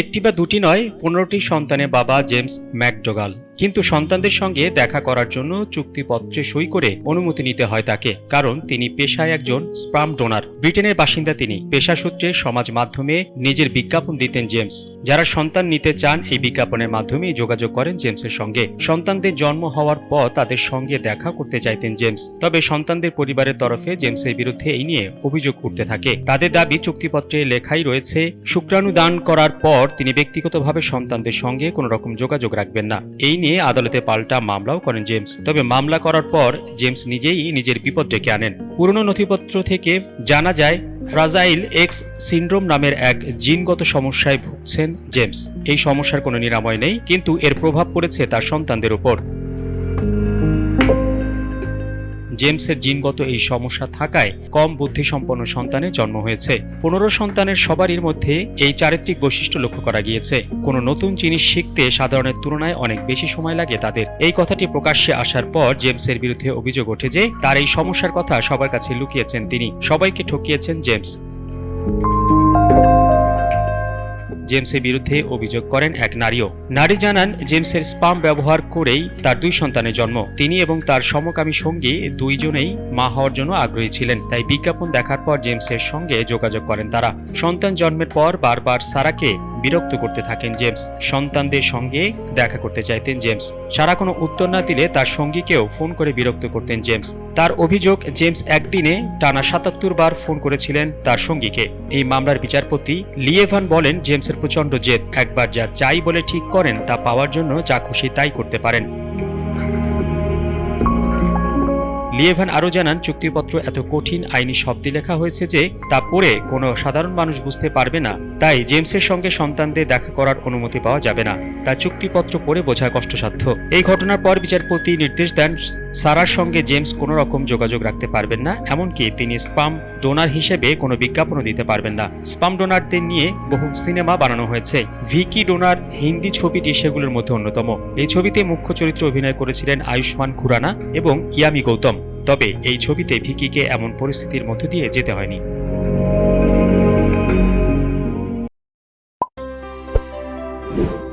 একটি বা দুটি নয় পনেরোটি সন্তানের বাবা জেমস ম্যাকডোগাল। কিন্তু সন্তানদের সঙ্গে দেখা করার জন্য চুক্তিপত্রে সই করে অনুমতি নিতে হয় তাকে, কারণ তিনি পেশায় একজন স্পাম ডোনার। ব্রিটেনের বাসিন্দা তিনি। পেশা সূত্রে সমাজ মাধ্যমে নিজের বিজ্ঞাপন দিতেন জেমস। যারা সন্তান নিতে চান, এই বিজ্ঞাপনের মাধ্যমেই যোগাযোগ করেন জেমসের সঙ্গে। সন্তানদের জন্ম হওয়ার পর তাদের সঙ্গে দেখা করতে চাইতেন জেমস। তবে সন্তানদের পরিবারের তরফে জেমসের বিরুদ্ধে এই নিয়ে অভিযোগ উঠতে থাকে। তাদের দাবি, চুক্তিপত্রে লেখাই রয়েছে শুক্রাণু দান করার পর তিনি ব্যক্তিগতভাবে সন্তানদের সঙ্গে কোনো রকম যোগাযোগ রাখবেন না। এই নিয়ে আদালতে পাল্টা মামলাও করেন জেমস। তবে মামলা করার পর জেমস নিজেই নিজের বিপদ ডেকে আনেন। পুরনো নথিপত্র থেকে জানা যায়, ফ্রাজাইল এক্স সিন্ড্রোম নামের এক জিনগত সমস্যায় ভুগছেন জেমস। এই সমস্যার কোনো নিরাময় নেই, কিন্তু এর প্রভাব পড়েছে তার সন্তানদের উপর। জেমসের জিনগত এই সমস্যা থাকায় কম বুদ্ধিসম্পন্ন সন্তানের জন্ম হয়েছে। পনেরো সন্তানের সবারই মধ্যে এই চারিত্রিক বৈশিষ্ট্য লক্ষ্য করা গিয়েছে। কোনো নতুন জিনিস শিখতে সাধারণের তুলনায় অনেক বেশি সময় লাগে তাদের। এই কথাটি প্রকাশ্যে আসার পর জেমসের বিরুদ্ধে অভিযোগ ওঠে যে, তার এই সমস্যার কথা সবার কাছে লুকিয়েছেন তিনি। সবাইকে ঠকিয়েছেন জেমস। জেমসের বিরুদ্ধে অভিযোগ করেন এক নারীও। নারী জানান, জেমসের স্পাম ব্যবহার করেই তার দুই সন্তানের জন্ম। তিনি এবং তার সমকামী সঙ্গী দুইজনেই মা হওয়ার জন্য আগ্রহী ছিলেন। তাই বিজ্ঞাপন দেখার পর জেমসের সঙ্গে যোগাযোগ করেন তারা। সন্তান জন্মের পর বারবার সারাকে বিরক্ত করতে থাকেন জেমস। সন্তানদের সঙ্গে দেখা করতে চাইতেন জেমস। সারা কোনো উত্তর না দিলে তার সঙ্গীকেও ফোন করে বিরক্ত করতেন জেমস। তার অভিযোগ, জেমস একদিনে টানা সাতাত্তর বার ফোন করেছিলেন তার সঙ্গীকে। এই মামলার বিচারপতি লিয়েভান বলেন, জেমসের প্রচণ্ড জেদ। একবার যা চাই বলে ঠিক করেন, তা পাওয়ার জন্য যা খুশি তাই করতে পারেন। লিয়েভান আরও জানান, চুক্তিপত্র এত কঠিন, আইনি শব্দে লেখা হয়েছে যে তা পড়ে কোনো সাধারণ মানুষ বুঝতে পারবে না। তাই জেমসের সঙ্গে সন্তানদের দেখা করার অনুমতি পাওয়া যাবে না। তা চুক্তিপত্র পড়ে বোঝা কষ্টসাধ্য। এই ঘটনার পর বিচারপতি নির্দেশ দেন, সারার সঙ্গে জেমস কোনো রকম যোগাযোগ রাখতে পারবেন না, এমনকি তিনি স্পাম ডোনার হিসেবে কোনো বিজ্ঞাপনও দিতে পারবেন না। স্পাম ডোনারদের নিয়ে বহু সিনেমা বানানো হয়েছে। ভিকি ডোনার হিন্দি ছবিটি সেগুলোর মধ্যে অন্যতম। এই ছবিতে মুখ্য চরিত্রে অভিনয় করেছিলেন আয়ুষ্মান খুরানা এবং ইয়ামি গৌতম। তবে এই ছবিতে ভিকিকে এমন পরিস্থিতির মধ্যে দিয়ে যেতে হয়নি। you